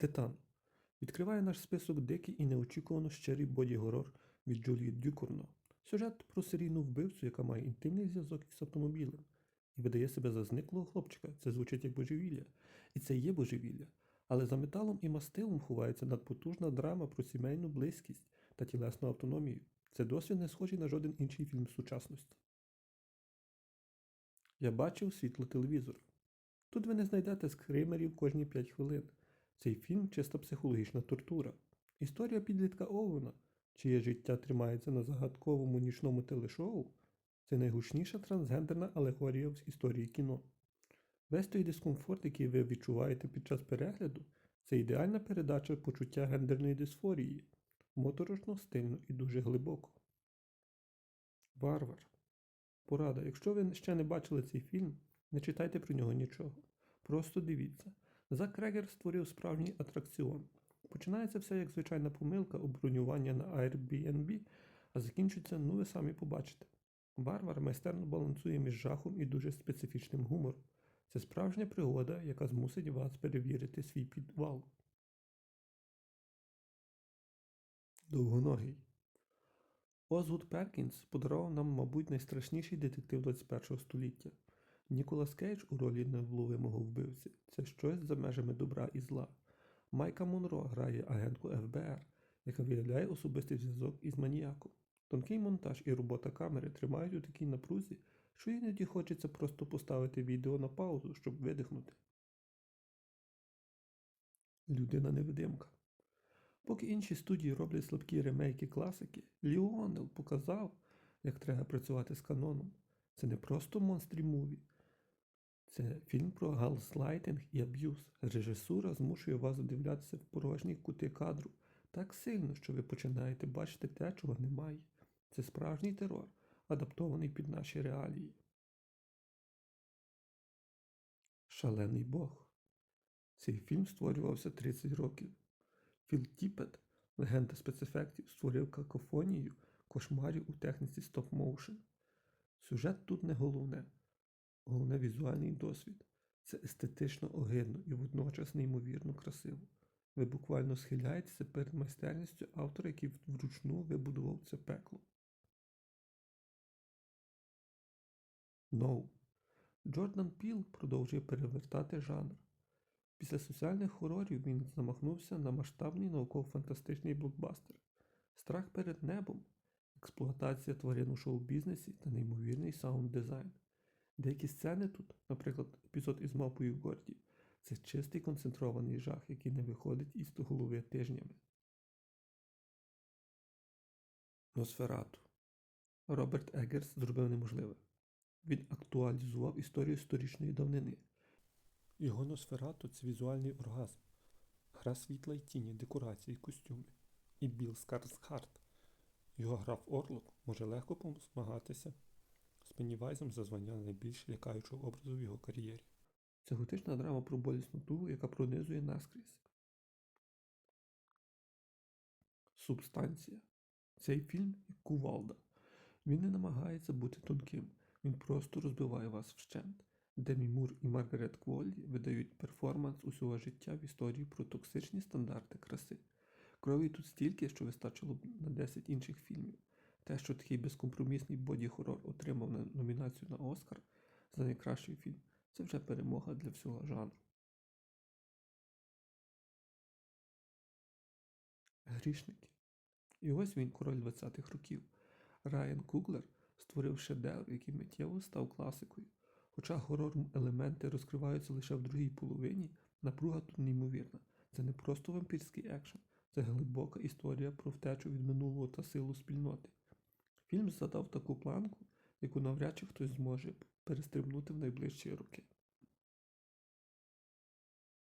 Титан відкриває наш список дикий і неочікувано щирий боді-горор від Джулії Дюкурно. Сюжет про серійну вбивцю, яка має інтимний зв'язок із автомобілем і видає себе за зниклого хлопчика. Це звучить як божевілля. І це є божевілля. Але за металом і мастилом ховається надпотужна драма про сімейну близькість та тілесну автономію. Це досвід не схожий на жоден інший фільм сучасності. Я бачив світло телевізора. Тут ви не знайдете скримерів кожні 5 хвилин. Цей фільм чиста психологічна тортура. Історія підлітка Оуена, чиє життя тримається на загадковому нічному телешоу, це найгучніша трансгендерна алегорія в історії кіно. Весь той дискомфорт, який ви відчуваєте під час перегляду, це ідеальна передача почуття гендерної дисфорії, моторошно, стильно і дуже глибоко. Варвар. Порада. Якщо ви ще не бачили цей фільм, не читайте про нього нічого. Просто дивіться. Зак Крегер створив справжній атракціон. Починається все як звичайна помилка у бронювання на Airbnb, а закінчується, ну ви самі побачите. Варвар майстерно балансує між жахом і дуже специфічним гумором. Це справжня пригода, яка змусить вас перевірити свій підвал. Довгоногий. Озвуд Перкінс подарував нам, мабуть, найстрашніший детектив 21 століття. Ніколас Кейдж у ролі невловимого вбивці це щось за межами добра і зла. Майка Монро грає агентку ФБР, яка виявляє особистий зв'язок із маніяком. Тонкий монтаж і робота камери тримають у такій напрузі, що іноді хочеться просто поставити відео на паузу, щоб видихнути. Людина невидимка. Поки інші студії роблять слабкі ремейки класики, Ліонел показав, як треба працювати з каноном. Це не просто монстрі муві. Це фільм про галслайтинг і аб'юз. Режисура змушує вас вдивлятися в порожні кути кадру так сильно, що ви починаєте бачити те, чого немає. Це справжній терор, адаптований під наші реалії. Шалений Бог. Цей фільм створювався 30 років. Філ Тіпет, легенда спецефектів, створив какофонію кошмарів у техніці стоп-моушен. Сюжет тут не головне, головне візуальний досвід. Це естетично огидно і водночас неймовірно красиво. Ви буквально схиляєтеся перед майстерністю автора, який вручну вибудував це пекло. No. Джордан Піл продовжує перевертати жанр. Після соціальних хорорів він замахнувся на масштабний науково-фантастичний блокбастер Страх перед небом, експлуатація тварин у шоу-бізнесі та неймовірний саунд-дизайн. Деякі сцени тут, наприклад, епізод із мапою Горді, це чистий концентрований жах, який не виходить із голови тижнями. Носферату. Роберт Еггерс зробив неможливе. Він актуалізував історію сторічної давнини. Його Носферату це візуальний оргазм, гра світла й тіні, декорації, костюми. І Білл Скарсхарт. Його граф Орлок може легко змагатися з Пеннівайзом за звання найбільш лякаючого образу в його кар'єрі. Це готична драма про болісну тугу, яка пронизує наскрізь. Субстанція. Цей фільм як кувалда. Він не намагається бути тонким, він просто розбиває вас вщент. Демі Мур і Маргарет Кволі видають перформанс усього життя в історії про токсичні стандарти краси. Крові тут стільки, що вистачило б на 10 інших фільмів. Те, що такий безкомпромісний боді-хорор отримав номінацію на Оскар за найкращий фільм, це вже перемога для всього жанру. Грішники. І ось він, король 20-х років. Райан Куглер створив шедевр, який миттєво став класикою. Хоча горор-елементи розкриваються лише в другій половині, напруга тут неймовірна. Це не просто вампірський екшен, це глибока історія про втечу від минулого та силу спільноти. Фільм задав таку планку, яку навряд чи хтось зможе перестрибнути в найближчі роки.